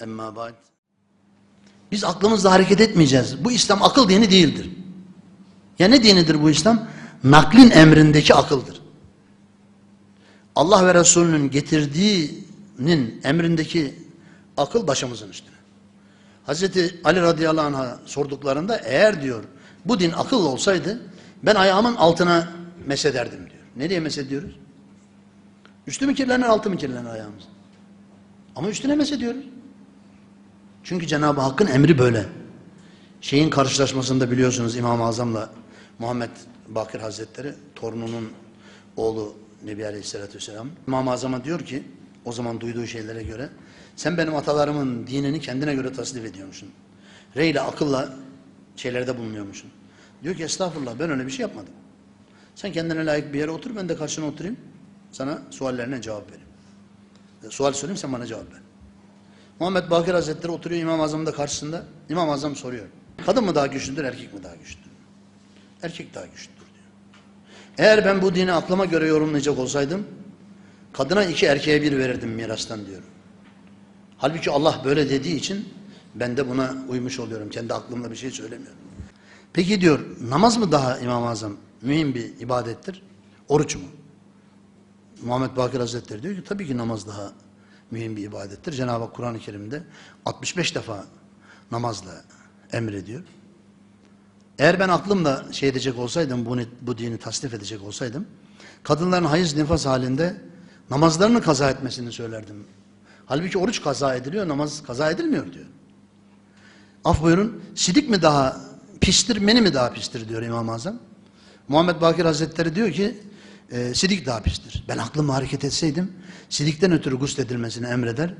Emma ba'd. Biz aklımızla hareket etmeyeceğiz. Bu İslam akıl dini değildir. Ya ne dinidir bu İslam? Naklin emrindeki akıldır. Allah ve Resulünün getirdiğinin emrindeki akıl başımızın üstüne. Hazreti Ali radıyallahu anh'a sorduklarında eğer diyor bu din akıl olsaydı ben ayağımın altına mesederdim diyor. Nereye mesediyoruz? Üstü mü kirlenir altı mı kirlenir ayağımız? Ama üstüne mesediyoruz. Çünkü Cenab-ı Hakk'ın emri böyle. Şeyin karşılaşmasında biliyorsunuz İmam-ı Azam'la Muhammed Bakır Hazretleri torununun oğlu Nebi Aleyhisselatü Vesselam İmam-ı Azam'a diyor ki o zaman duyduğu şeylere göre sen benim atalarımın dinini kendine göre tasnif ediyormuşsun. Reyle akılla şeylerde bulunuyormuşsun. Diyor ki estağfurullah ben öyle bir şey yapmadım. Sen kendine layık bir yere otur ben de karşına oturayım. Sana suallerine cevap vereyim. E, Sual sorayım sen bana cevap ver. Muhammed Bakır Hazretleri oturuyor İmam-ı Azam'ın da karşısında. İmam-ı Azam soruyor. Kadın mı daha güçlüdür, erkek mi daha güçlüdür? Erkek daha güçlüdür diyor. Eğer ben bu dini aklıma göre yorumlayacak olsaydım, kadına iki erkeğe bir verirdim mirastan diyor. Halbuki Allah böyle dediği için ben de buna uymuş oluyorum. Kendi aklımla bir şey söylemiyorum. Peki diyor, namaz mı daha İmam-ı Azam mühim bir ibadettir? Oruç mu? Muhammed Bakır Hazretleri diyor ki tabii ki namaz daha mühim bir ibadettir. Cenab-ı Hak Kur'an-ı Kerim'de 65 defa namazla emrediyor. Eğer ben aklımla şey edecek olsaydım, bu, bu dini tasnif edecek olsaydım, kadınların hayız nifas halinde namazlarını kaza etmesini söylerdim. Halbuki oruç kaza ediliyor, namaz kaza edilmiyor diyor. Af buyurun, sidik mi daha pistir, meni mi daha pistir diyor İmam-ı Azam. Muhammed Bakir Hazretleri diyor ki, e, sidik daha pistir. Ben aklımla hareket etseydim, sidikten ötürü gusledilmesini emreder,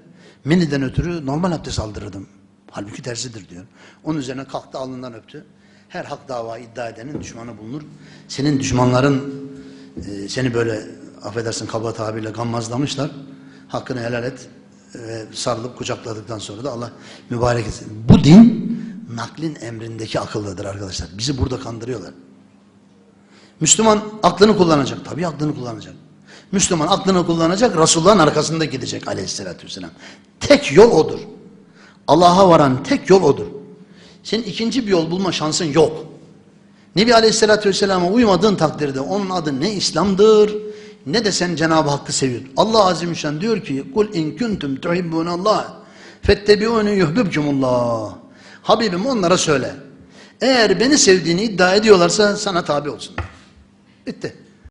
meniden ötürü normal abdest aldırırdım. Halbuki tersidir diyor. Onun üzerine kalktı alnından öptü. Her hak dava iddia edenin düşmanı bulunur. Senin düşmanların e, seni böyle affedersin kaba tabirle gammazlamışlar. Hakkını helal et ve sarılıp kucakladıktan sonra da Allah mübarek etsin. Bu din naklin emrindeki akıllıdır arkadaşlar. Bizi burada kandırıyorlar. Müslüman aklını kullanacak. Tabii aklını kullanacak. Müslüman aklını kullanacak, Resulullah'ın arkasında gidecek aleyhissalatü vesselam. Tek yol odur. Allah'a varan tek yol odur. Senin ikinci bir yol bulma şansın yok. Nebi Aleyhisselatü Vesselam'a uymadığın takdirde onun adı ne İslam'dır ne de sen Cenab-ı Hakk'ı seviyorsun. Allah Azimüşşan diyor ki kul in kuntum tuhibbunallah fettebi'uni yuhbibkumullah. Habibim onlara söyle. Eğer beni sevdiğini iddia ediyorlarsa sana tabi olsunlar. Bitti.